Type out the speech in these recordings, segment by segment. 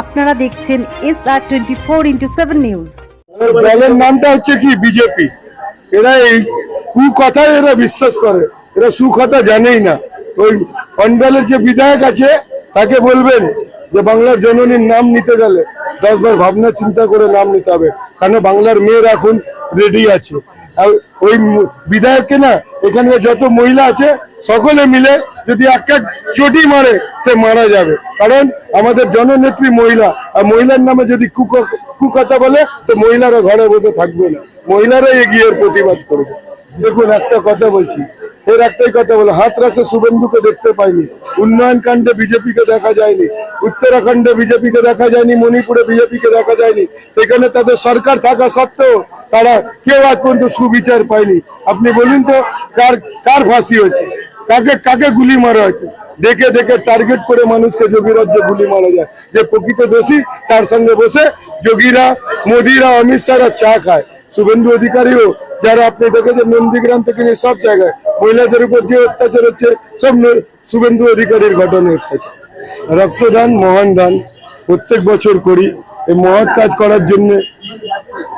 আপনারা দেখছেন S R twenty four into seven news দলের নামটা হচ্ছে কি? বিজেপি। এরা এই কুকথায় এরা বিশ্বাস করে। এরা সুকথা জানেই না। ওই অন্ডালের যে বিধায়ক আছে, তাকে বলবেন যে বাংলার জননীর নাম নিতে গেলে দশবার ভাবনা চিন্তা করে নাম নিতে হবে। কারণ বাংলার মেয়ের এখন রেডি আছে। ওই বিধায়ককে না এখানে যত মহিলা আছে সকলে মিলে যদি একটা এক চটি মারে, সে মারা যাবে। কারণ আমাদের জননেত্রী মহিলা, আর মহিলার নামে যদি কুক- কুকথা বলে, তো মহিলারা ঘরে বসে থাকবে না। মহিলারা এগিয়ে প্রতিবাদ করবে। দেখুন একটা কথা বলছি। এর একটাই কথা বলো, হাতরাসে শুভেন্দুকে দেখতে পাইনি। উন্নয়ন কাণ্ডে বিজেপিকে দেখা যায়নি। উত্তরাখণ্ডে বিজেপিকে দেখা যায়নি, মণিপুরে বিজেপিকে দেখা যায়নি। সেখানে তাদের সরকার থাকা সত্ত্বেও তারা কেউ আজ পর্যন্ত সুবিচার পায়নি। আপনি বলুন তো, কার কার ফাঁসি হয়েছে? কাকে কাকে গুলি মারা হয়েছে? দেখে দেখে টার্গেট করে মানুষকে যোগীরাজ্যে গুলি মারা যায়, যে প্রকৃত দোষী, তার সঙ্গে বসে যোগীরা, মোদিরা, অমিত শাহরা চা খায়। শুভেন্দু অধিকারীও যারা আপনি দেখেছেন নন্দীগ্রাম থেকে নিয়ে সব জায়গায় মহিলাদের উপর যে অত্যাচার হচ্ছে, সব শুভেন্দু অধিকারীর ঘটনা অত্যাচার। রক্তদান, মহান দান, প্রত্যেক বছর করি। এই মহৎ কাজ করার জন্য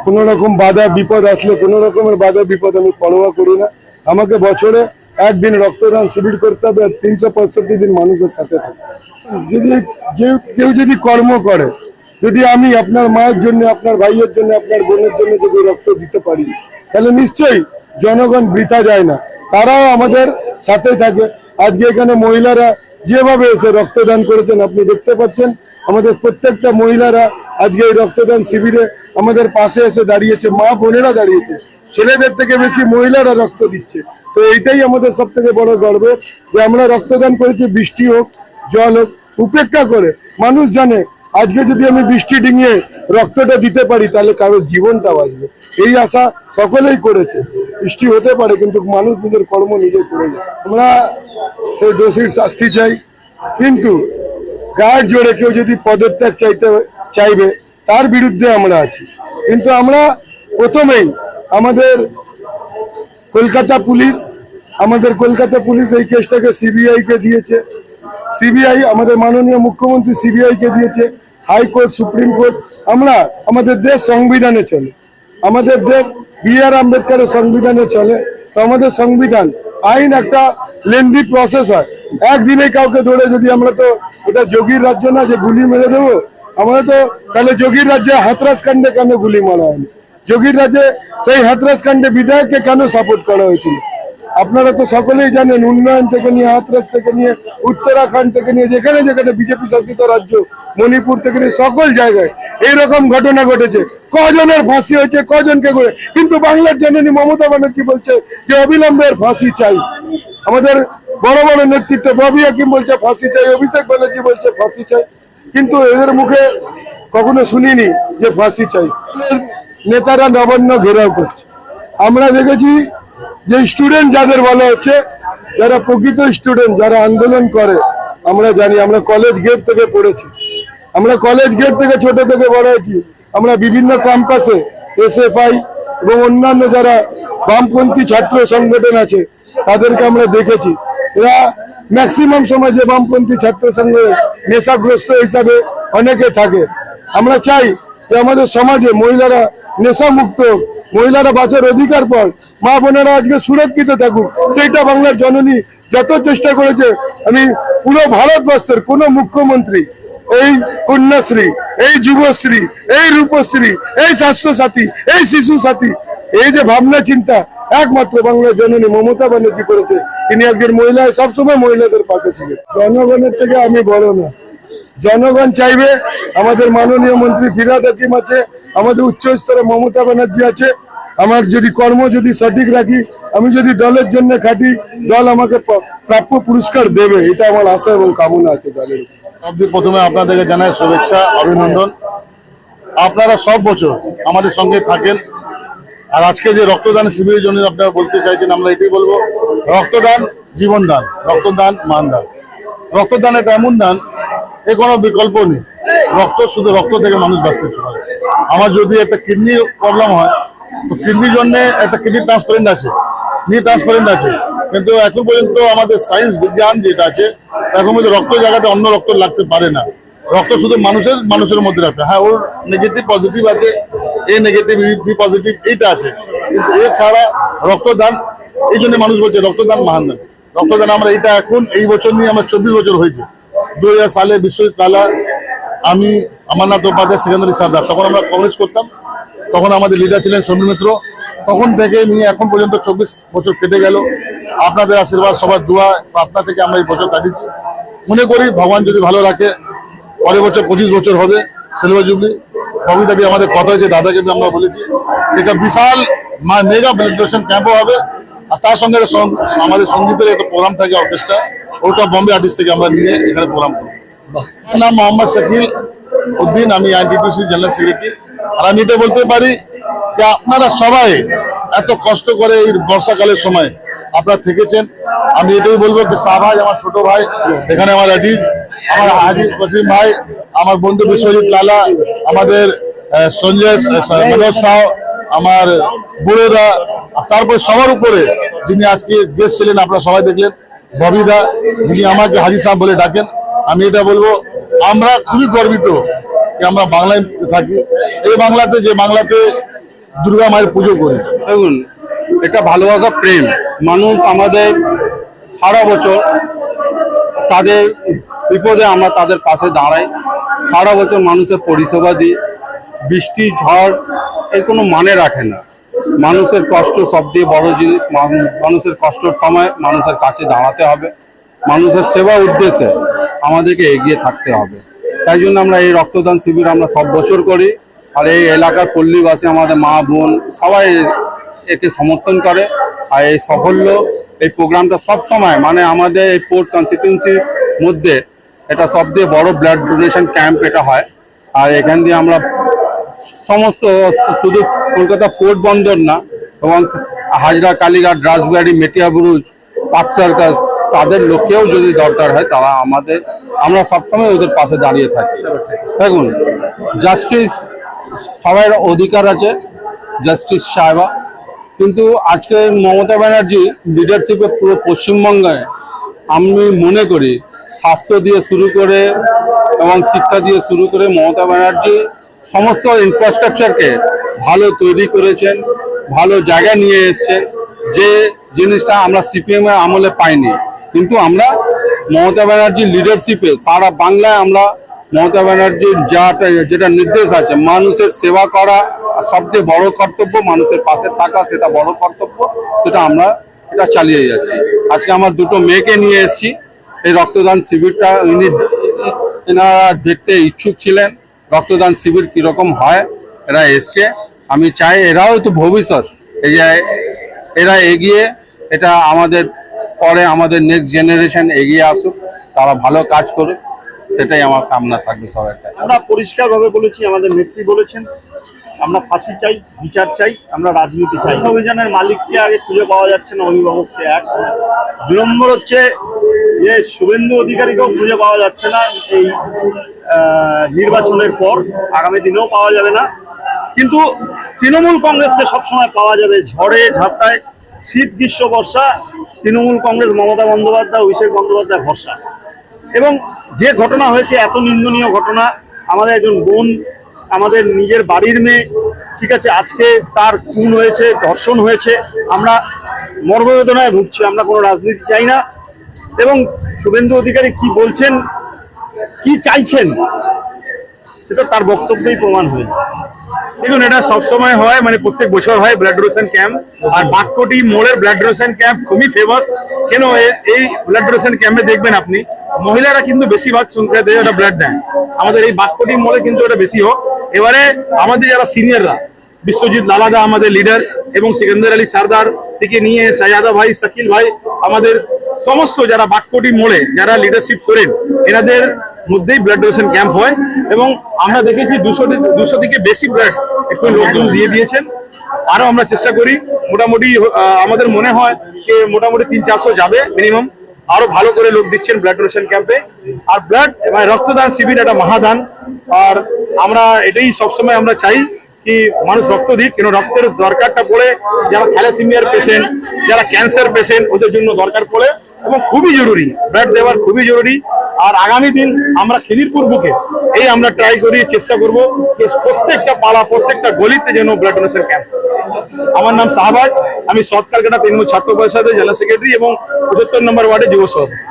কোনো রকম বাধা, বিপদ আসলে কোনো রকমের বাধা, বিপদ আমি পরোয়া করি না। আমাকে বছরে একদিন রক্তদান শিবির করতে হবে আর তিনশো পঁয়ষট্টি দিন মানুষের সাথে থাকতে। যদি কেউ যদি কর্ম করে যদি আমি আপনার মায়ের জন্য, আপনার ভাইয়ের জন্য, আপনার বোনের জন্য যদি রক্ত দিতে পারি, তাহলে নিশ্চয়ই জনগণ বৃথা যায় না। তারাও আমাদের সাথে থাকে। আজকে এখানে মহিলারা যেভাবে এসে রক্তদান করেছেন, আপনি দেখতে পাচ্ছেন, আমাদের প্রত্যেকটা মহিলারা আজকে এই রক্তদান শিবিরে আমাদের পাশে এসে দাঁড়িয়েছে, মা বোনেরা দাঁড়িয়েছে। ছেলেদের থেকে বেশি মহিলারা রক্ত দিচ্ছে। তো এইটাই আমাদের সব থেকে বড় গর্ব, যে আমরা রক্তদান করেছি, বৃষ্টি হোক, জল হোক, উপেক্ষা করে। মানুষ জানে আজকে যদি আমি বৃষ্টি ডিঙিয়ে রক্তটা দিতে পারি, তাহলে কারোর জীবনটা বাঁচবে এই আশা সকলেই করেছে। বৃষ্টি হতে পারে, কিন্তু মানুষ নিজের কর্ম নিজে করে যায় আমরা সেই দোষীর শাস্তি চাই, কিন্তু গায়ের জোরে কেউ যদি পদত্যাগ চাইতে, চাইবে, তার বিরুদ্ধে আমরা আছি। কিন্তু আমরা প্রথমেই আমাদের কলকাতা পুলিশ, আমাদের কলকাতা পুলিশ এই কেসটাকে সিবিআইকে দিয়েছে। সিবিআই, আমাদের মাননীয় মুখ্যমন্ত্রী সিবিআইকে দিয়েছে। হাইকোর্ট, সুপ্রিম কোর্ট, আমরা আমাদের দেশ সংবিধানে চলে। আমাদের দেশ বি আর আম্বেদকরের সংবিধানে চলে। তো আমাদের সংবিধান, আইন একটা লেন্দি প্রসেস হয়। একদিনে কাউকে ধরে যদি আমরা তো এটা যোগীর রাজ্য না যে গুলি মেরে দেবো, আমরা তো তাহলে যোগীর রাজ্যে হাতরাস কাণ্ডে কেন গুলি মারা হয়নি? যোগীর রাজ্যে সেই হাতরাস কাণ্ডে বিধায়ককে কেন সাপোর্ট করা হয়েছিল? আপনারা তো সকলেই জানেন, উন্নয়ন থেকে নিয়ে হাতরাস থেকে নিয়ে উত্তরাখণ্ড থেকে নিয়ে যেখানে যেখানে বিজেপি শাসিত রাজ্য, মণিপুর থেকে নিয়ে সকল জায়গায় এইরকম ঘটনা ঘটেছে। কজনের ফাঁসি হয়েছে, কজনকে করে কিন্তু বাংলার জননী মমতা ব্যানার্জি বলছে যে অবিলম্বের ফাঁসি চাই। আমাদের বড় বড় নেতৃত্ব ববি হাকিম বলছে, ফাঁসি চাই। অভিষেক ব্যানার্জি বলছে, ফাঁসি চাই। কিন্তু এদের মুখে কখনো শুনিনি যে ফাঁসি চাই। নেতারা নবান্ন ঘেরাও করছে। আমরা দেখেছি যে স্টুডেন্ট যাদের বলা হচ্ছে, যারা প্রকৃত স্টুডেন্ট যারা আন্দোলন করে, আমরা জানি, আমরা কলেজ গেট থেকে পড়েছি। আমরা কলেজ গেট থেকে ছোট থেকে বড় হয়েছি। আমরা বিভিন্ন ক্যাম্পাসে এসএফআই এবং অন্যান্য যারা বামপন্থী ছাত্র সংগঠন আছে, তাদেরকে আমরা দেখেছি। এরা ম্যাক্সিমাম সময় যে বামপন্থী ছাত্র সংঘ নেশাগ্রস্ত হিসাবে অনেকে থাকে। আমরা চাই যে আমাদের সমাজে মহিলারা নেশামুক্ত, মহিলারা বাঁচার অধিকার পর মা বোনেরা আজকে সুরক্ষিত থাকুক। সেইটা বাংলার জননী যত চেষ্টা করেছে। আমি পুরো ভারতবর্ষের কোন মুখ্যমন্ত্রী, এই কন্যাশ্রী, এই যুবশ্রী, এই রূপশ্রী, এই স্বাস্থ্য সাথী এই শিশু সাথী এই যে ভাবনা চিন্তা, একমাত্র বাংলার জননী মমতা ব্যানার্জি করেছে। তিনি একজন মহিলা, সবসময় মহিলাদের পাশে ছিলেন। জনগণের থেকে আমি বড় না। জনগণ চাইবে, আমাদের মাননীয় মন্ত্রী ফিরাদ হাকিম আছে, আমাদের উচ্চ স্তরে মমতা ব্যানার্জি আছে। আমার যদি কর্ম যদি সঠিক রাখি, আমি যদি দলের জন্য খাটি, দল আমাকে প্রাপ্য পুরস্কার দেবে, এটা আমার আশা এবং কামনা আছে দলের প্রথমে আপনাদেরকে জানাই শুভেচ্ছা, অভিনন্দন। আপনারা সব বছর আমাদের সঙ্গে থাকেন। আর আজকে যে রক্তদান শিবিরের জন্য আপনারা বলতে চাইছেন, আমরা এটাই বলব। রক্তদান, জীবনদান, রক্তদান মান দান রক্তদান একটা এমন দান, এ কোনো বিকল্প নেই। রক্ত, শুধু রক্ত থেকে মানুষ বাঁচতে পারে। আমার যদি একটা কিডনি প্রবলেম হয়, তো কিডনির জন্যে একটা কিডনি ট্রান্সপারেন্ট আছে নি ট্রান্সপারেন্ট আছে। কিন্তু এখন পর্যন্ত আমাদের সায়েন্স বিজ্ঞান যেটা আছে, এখন পর্যন্ত রক্ত জায়গাতে অন্য রক্ত লাগতে পারে না। রক্ত শুধু মানুষের মানুষের মধ্যে রাখতে হ্যাঁ। ওর নেগেটিভ পজিটিভ আছে, এ নেগেটিভ বি পজিটিভ এইটা আছে। কিন্তু এছাড়া রক্তদান, এই জন্য মানুষ বলছে রক্তদান মহান রক্তদান আমরা এটা এখন এই বছর নিয়ে আমার চব্বিশ বছর হয়েছে। দু হাজার সালে বিশ্বজিৎ লালা, আমি অমরনাথ উপাধ্যায় সেকেন্ডারি সারদার তখন আমরা কংগ্রেস করতাম। তখন আমাদের লিডার ছিলেন সমীর মিত্র। তখন থেকে নিয়ে এখন পর্যন্ত চব্বিশ বছর কেটে গেল। আপনাদের আশীর্বাদ, সবার দোয়া, প্রার্থনা থেকে আমরা এই বছর কাটিয়েছি। মনে করি ভগবান যদি ভালো রাখে, পরের বছর পঁচিশ বছর হবে, সিলভার জুবলি। কবিতা দিয়ে আমাদের কথা হয়েছে, দাদাকে আমরা বলেছি। এটা বিশাল মেগা ডোনেশন ক্যাম্পও হবে। আর তার সঙ্গে আমাদের সঙ্গীতের একটা প্রোগ্রাম থাকে অর্কেস্ট্রা ওটা বম্বে আর্টিস্ট থেকে আমরা নিয়ে এখানে প্রোগ্রাম করি। আমার নাম মোহাম্মদ শাকিল উদ্দিন আমি আইনটিটিউসি জেনারেল সেক্রেটারি আর আমি এটা বলতে পারি যে আপনারা সবাই এত কষ্ট করে এই বর্ষাকালের সময় আপনারা থেকেছেন। আমি এটাই বলব শাহবাজ আমার ছোট ভাই এখানে আমার আজিজ আমার আজিজ ওসিম ভাই আমার বন্ধু বিশ্বজিৎ লালা আমাদের সঞ্জয় মনোজ সাহ আমার বুড়োদা, তারপর সবার উপরে যিনি আজকে গেস্ট ছিলেন, আপনারা সবাই দেখলেন, ববিদা, যিনি আমাকে হাজি সাহেব বলে ডাকেন, আমি এটা বলব, আমরা খুবই গর্বিত যে আমরা বাংলায় থাকি। এই বাংলাতে যে বাংলাতে দুর্গা মায়ের পুজো করি। দেখুন, এটা ভালোবাসা, প্রেম। মানুষ আমাদের সারা বছর তাদের বিপদে আমরা তাদের পাশে দাঁড়াই। সারা বছর মানুষের পরিষেবা দিই। বৃষ্টি, ঝড় এর কোনো মানে রাখে না। মানুষের কষ্ট সব দিয়ে বড় জিনিস মানুষের কষ্টর সময় মানুষের কাছে দাঁড়াতে হবে। মানুষের সেবা উদ্দেশ্যে আমাদেরকে এগিয়ে থাকতে হবে। তাই জন্য আমরা এই রক্তদান শিবির আমরা সব বছর করি। আর এই এলাকার পল্লীবাসী, আমাদের মা বোন সবাই একে সমর্থন করে। আর এই সাফল্য, এই প্রোগ্রামটা সব সময় মানে আমাদের এই পোর্ট কনস্টিটিউন্সির মধ্যে এটা সব দিয়ে বড় ব্লাড ডোনেশন ক্যাম্প এটা হয়। আর এখান দিয়ে আমরা সমস্ত শুধু কলকাতা পোর্ট বন্দর না, এবং হাজরা, কালীঘাট রাজবাড়ি মেটিয়াবুরুজ পাক সার্কাস, তাদের লোকেও যদি দরকার হয় তারা আমাদের, আমরা সবসময় ওদের পাশে দাঁড়িয়ে থাকি। দেখুন জাস্টিস সবার অধিকার আছে জাস্টিস সাহেবা। কিন্তু আজকে মমতা ব্যানার্জি লিডারশিপে পুরো পশ্চিমবঙ্গে আমি মনে করি, স্বাস্থ্য দিয়ে শুরু করে এবং শিক্ষা দিয়ে শুরু করে মমতা ব্যানার্জি সমস্ত ইনফ্রাস্ট্রাকচারকে ভালো তৈরি করেছেন, ভালো জায়গা নিয়ে এসেছেন। যে জিনিসটা আমরা সিপিএম এর আমলে পাইনি, কিন্তু আমরা মমতা ব্যানার্জির লিডারশিপে সারা বাংলায় আমরা মমতা ব্যানার্জির যা যেটা নির্দেশ আছে, মানুষের সেবা করা সবচেয়ে বড় কর্তব্য মানুষের পাশে থাকা, সেটা বড় কর্তব্য, সেটা আমরা এটা চালিয়ে যাচ্ছি। আজকে আমার দুটো মেয়েকে নিয়ে এসেছি, এই রক্তদান শিবিরটা ইনি এনারা দেখতে ইচ্ছুক ছিলেন। রক্তদান শিবির কীরকম হয়, এরা এসছে। আমি চাই এরাও তো ভবিষ্যৎ, এই যে এরা এগিয়ে, এটা আমাদের, পরে আমাদের নেক্সট জেনারেশন এগিয়ে আসুক, তারা ভালো কাজ করুক। সেটাই আমার কামনা থাকবে সবার কাছে। আমরা পরিষ্কার ভাবে বলেছি আমাদের নেত্রী বলেছেন আমরা ফাঁসি চাই বিচার চাই আমরা রাজনীতি চাই। অভিযানের মালিককে আগে খুঁজে পাওয়া যাচ্ছে না অভিভাবককে এক। দুই নম্বর হচ্ছে যে শুভেন্দু অধিকারীকেও খুঁজে পাওয়া যাচ্ছে না এই আহ, নির্বাচনের পর। আগামী দিনেও পাওয়া যাবে না। কিন্তু তৃণমূল কংগ্রেসকে সবসময় পাওয়া যাবে ঝড়ে ঝাপটায়। শীত গ্রীষ্ম বর্ষা তৃণমূল কংগ্রেস মমতা বন্দ্যোপাধ্যায় অভিষেক বন্দ্যোপাধ্যায় ভরসা। এবং যে ঘটনা হয়েছে, এত নিন্দনীয় ঘটনা, আমাদের একজন বোন, আমাদের নিজের বাড়ির মেয়ে, ঠিক আছে, আজকে তার খুন হয়েছে, ধর্ষণ হয়েছে, আমরা মর্মবেদনায় ভুগছি, আমরা কোনো রাজনীতি চাই না। এবং শুভেন্দু অধিকারী কি বলছেন, কি চাইছেন, সেটা তার বক্তব্যেই প্রমাণ হয়ে দেখুন, এটা সবসময় হয় মানে প্রত্যেক বছর হয় ব্লাড ডোনেশন ক্যাম্প আর বাক্যটি মোড়ের ব্লাড ডোনেশন ক্যাম্প খুবই ফেমাস কেন এই ব্লাড ডোনেশন ক্যাম্পে দেখবেন আপনি, মহিলারা কিন্তু বেশিরভাগ সংখ্যা দিয়ে ওটা ব্লাড দেন আমাদের এই বাক্যটি মোড়ে কিন্তু এটা বেশি হোক। এবারে আমাদের যারা সিনিয়ররা বিশ্বজিৎ লালাদা আমাদের লিডার এবং সিকান্দার আলী সারদার থেকে নিয়ে সাজাদা ভাই, শাকিল ভাই আমাদের সমস্ত যারা বাক্যটি মোড়ে যারা লিডারশিপ করেন, এনাদের মধ্যেই ব্লাড ডোনেশন ক্যাম্প হয় এবং আমরা দেখেছি দুশো দুশো থেকে বেশি ব্লাড এখন লোকজন দিয়ে দিয়েছেন। আরও আমরা চেষ্টা করি, মোটামুটি আমাদের মনে হয় যে মোটামুটি তিন চারশো যাবে মিনিমাম আরও ভালো করে লোক দিচ্ছেন ব্লাড ডোনেশন ক্যাম্পে আর ব্লাড মানে রক্তদান শিবির একটা মহাদান। আর আমরা এটাই সবসময় আমরা চাই কি মানুষ রক্ত দিক, কেন রক্তের দরকারটা পড়ে। যারা থ্যালাসিমিয়ার পেশেন্ট যারা ক্যান্সার পেশেন্ট ওদের জন্য দরকার পড়ে। এবং খুবই জরুরি। ব্যাট দেওয়ার খুবই জরুরি। আর আগামী দিন আমরা খিদিরপুর বুকে এই আমরা ট্রাই করি, চেষ্টা করব যে প্রত্যেকটা পাড়া, প্রত্যেকটা গলিতে যেন ব্লাড ডোনেশন ক্যাম্প আমার নাম শাহবাজ আমি সৎ কালকাটা তৃণমূল ছাত্র পরিষদের জেলা সেক্রেটারি এবং পঁচাত্তর নম্বর ওয়ার্ডে যুব সভাপতি।